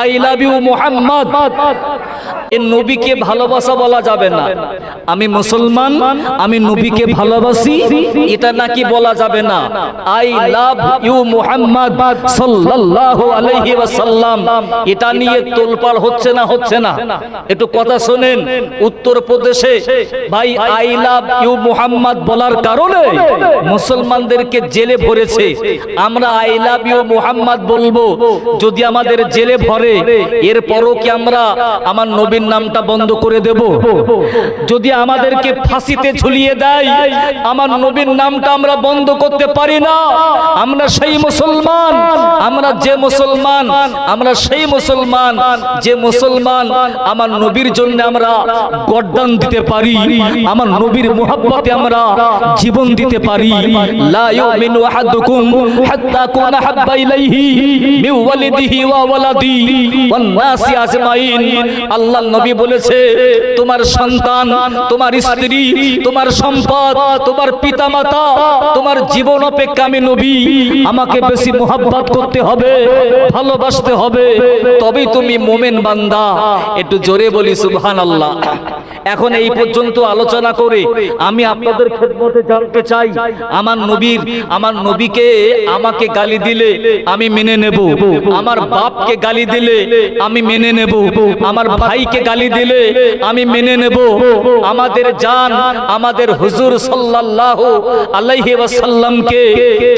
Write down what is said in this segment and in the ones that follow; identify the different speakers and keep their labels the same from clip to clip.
Speaker 1: I love you Mohammad এ নবীকে ভালোবাসা বলা যাবে না। আমি মুসলমান, আমি নবীকে ভালোবাসি, এটা নাকি বলা যাবে না। আই লাভ ইউ মোহাম্মদ সাল্লাল্লাহু আলাইহি ওয়াসাল্লাম। এটা নিয়ে তোলপাড় হচ্ছে না হচ্ছে না। একটু কথা শুনেন, উত্তর প্রদেশে, ভাই, আই লাভ ইউ মোহাম্মদ বলার কারণে মুসলমানদেরকে জেলে ভরেছে। আমরা আই লাভ ইউ মোহাম্মদ বলব, যদি আমাদের জেলে ভরে, এরপরও কি আমরা আমার নবীর নামটা বন্ধ করে দেব। যদি আমাদেরকে ফাঁসিতে ঝুলিয়ে দেয়, আমার নবীর নামটা আমরা বন্ধ করতে পারি না। আমরা সেই মুসলমান, আমরা যে মুসলমান, আমরা সেই মুসলমান, যে মুসলমান, আমার নবীর জন্য আমরা গড্ডান দিতে পারি। আমার নবীর মোহাব্বতে আমরা জীবন দিতে পারি। লা ইউমিনু আহাদুকুম হাত্তা কুনা হাব্বা ইলাইহি মিন ওয়ালিদিহি ওয়া ওয়ালাদি ওয়ান নাসি আজমাইন। আল্লাহর নবী বলেছে, তোমার সন্তান, তোমার স্ত্রী, তোমার সম্পদ, তোমার পিতামাতা, তোমার জীবন অপেক্ষা আমি নবী, আমাকে বেশি মোহাব্বত করতে হবে, ভালোবাসতে হবে, তবেই তুমি মোমেন বান্দা। একটু জোরে বলি, সুবহানাল্লাহ। এখন এই পর্যন্ত আলোচনা করে আমি আপনাদের খেদমতে জানতে চাই, আমার নবীর, আমার নবীকে আমাকে গালি দিলে আমি মেনে নেব, আমার বাপকে গালি দিলে আমি মেনে নেব, আমার ভাইকে গালি দিলে আমি মেনে নেব। আমাদের জান, আমাদের হুজুর সাল্লাল্লাহু আলাইহি ওয়াসাল্লামকে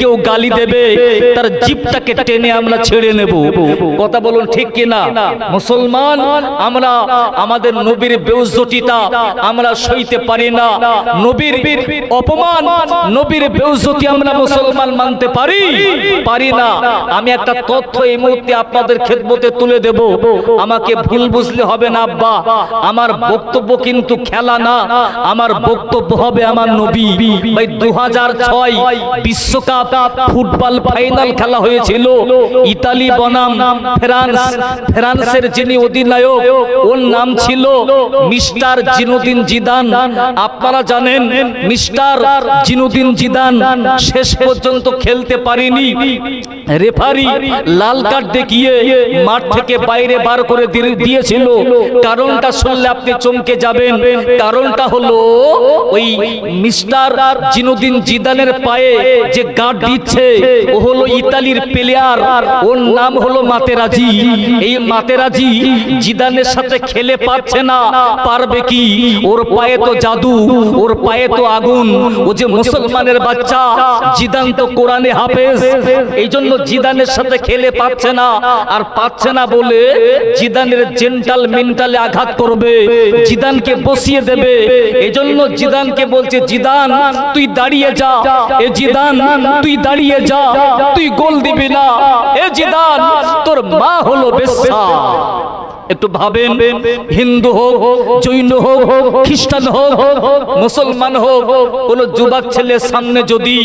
Speaker 1: কেউ গালি দেবে, তার জিভটাকে টেনে আমরা ছেড়ে নেব। কথা বলুন ঠিক কি না মুসলমান, আমরা আমাদের নবীর বেউজ্জতিটা আমরা সইতে পারি না। নবীর অপমান, নবীর বেউজ্জতি আমরা মুসলমান মানতে পারি? পারি না। আমি একটা তথ্য এই মুহূর্তে আপনাদের খেদমতে তুলে দেব। আমাকে ভুল বুঝলে হবে না আব্বা, আমার বক্তব্য কিন্তু খেলা না। আমার বক্তব্য হবে আমার নবী। ভাই দু বিশ্বকাপ ফুটবল ফাইনাল খেলা হয়েছিল। ইতালি বনাম, ফ্রান্স। ফ্রান্সের যিনি অধিনায়ক, ওর নাম ছিল মিস্টার জিনুদ্দিন জিদান। আপনারা জানেন, মিস্টার জিনুদ্দিন জিদান শেষ পর্যন্ত খেলতে পারিনি। রেফারি লাল কার্ড দেখিয়ে মাঠ থেকে বাইরে বার করে দিয়েছিল। কারণটা শুনলে আপনি চমকে যাবেন। কারণটা হলো ওই মিস্টার জিনুদ্দিন জিদানের পায়ে যে গার্ড দিচ্ছে, ও হলো ইতালির প্লেয়ার। ওর নাম হলো মাতেরাজি। এই মাতেরাজি জিদানের সাথে খেলে পাচ্ছে না। পারবে কি? ওর পায়ে তো জাদু, ওর পায়ে তো আগুন। ও যে মুসলমানের বাচ্চা, জিদান তো কোরআনে হাফেজ। এই জন্য জিদানের সাথে খেলে পাচ্ছে না আর পাচ্ছে না বলে জিদানের জেন্টাল মেন্টালে আঘাত করবে, জিদানকে বসিয়ে দেবে। এজন্য জিদানকে বলছে, জিদান, তুই দাঁড়িয়ে যা। এ জিদান, তুই দাঁড়িয়ে যা। তুই গোল দিবি না। এ জিদান, তোর মা হলো বেশ্যা। একটু ভাবেন, হিন্দু হোক, জৈন হোক, খ্রিস্টান হোক, মুসলমান হোক, কোন যুবক ছেলের সামনে যদি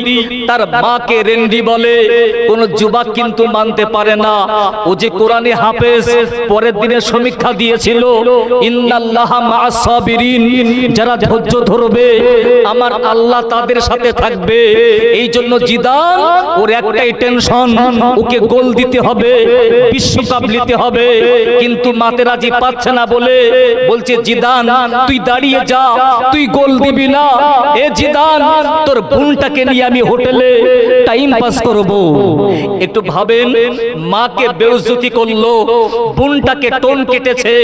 Speaker 1: তার মাকে রেন্ডি বলে, কোন যুবক কিন্তু মানতে পারে না। ও যে কোরআনে হাফেজ, পরের দিনে সমীক্ষা দিয়েছিল, ইন্নাল্লাহ মা'আস সাবিরিন, যারা ধৈর্য ধরবে, আমার আল্লাহ তাদের সাথে থাকবে। এই জন্য জিদান, ওর একটাই টেনশন, ওকে গোল দিতে হবে বিশ্বকাপ নিতে হবে, কিন্তু মাতেরাজি পাচ্ছে না বলে বলছে, জিদান, তুই দাঁড়িয়ে যা, তুই গোল দিবি না। এ জিদান, তোর বোনটাকে নিয়ে আমি হোটেলে টাইম পাস করব। একটু ভাবেন, মাকে বেউজ্জতি করল, বোনটাকে টোন কেটেছে।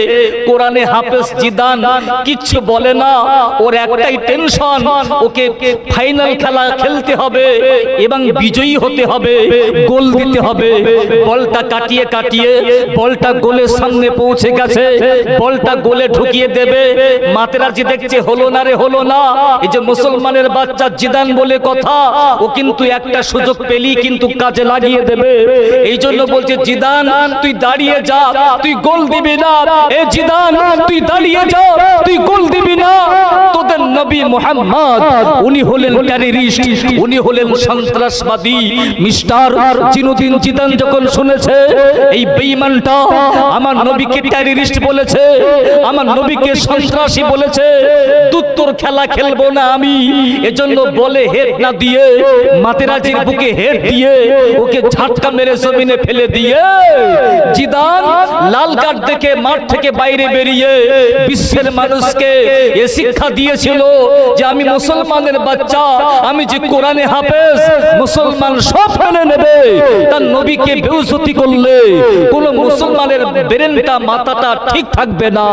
Speaker 1: কোরআনে হাফেজ জিদান কিচ্ছু বলে না, ওর একটাই টেনশন ওকে ফাইনাল খেলা খেলতে হবে এবং বিজয়ী হতে হবে, গোল দিতে হবে। বলটা কাটিয়ে কাটিয়ে, বলটা গোলের সামনে পৌঁছে গেছে বলটা গোলে ঢুকিয়ে দেবে। মাতেরাজি দেখছে, হলো না রে, হলো না। এই যে মুসলমানের বাচ্চা জিদান বলে কথা, ও কিন্তু একটা সুযোগ পেলি কিন্তু কাজে লাগিয়ে দেবে। এই জন্য বলছে, জিদান, তুই দাঁড়িয়ে যা, তুই গোল দিবি না। এ জিদান, তুই দাঁড়িয়ে যা, তুই গোল দিবি না। তোদের নবী মোহাম্মদ, উনি হলেন টেররিস্ট উনি হলেন সন্ত্রাসবাদী। মিস্টার জিনুদ্দিন জিদান যখন শুনেছে, এই বেঈমানটা আমার নবীকে টেরিস্ট বলেছে আমার নবীকে সন্ত্রাসী বলেছে দুত্তর খেলা খেলব না আমি। এজন্য বলে হেড না দিয়ে মাতেরাজির বুকে হেড দিয়ে ওকে ঝাটকা মেরে জমিনে ফেলে দিয়ে জিদান লাল কার্ড দেখে মাঠ থেকে বাইরে বেরিয়ে বিশ্বের মানুষকে এ শিক্ষা দিয়েছিল যে আমি মুসলমানের বাচ্চা আমি যে কোরআনে হাফেজ মুসলমান সব মেনে নেবে। তার নবীকে বেউসতি করলে কোন মুসলমানের ব্রেনটা মাথাটা ঠিক থাকবে না।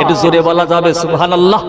Speaker 1: এটা জোরে বলা যাবে সুবহানাল্লাহ।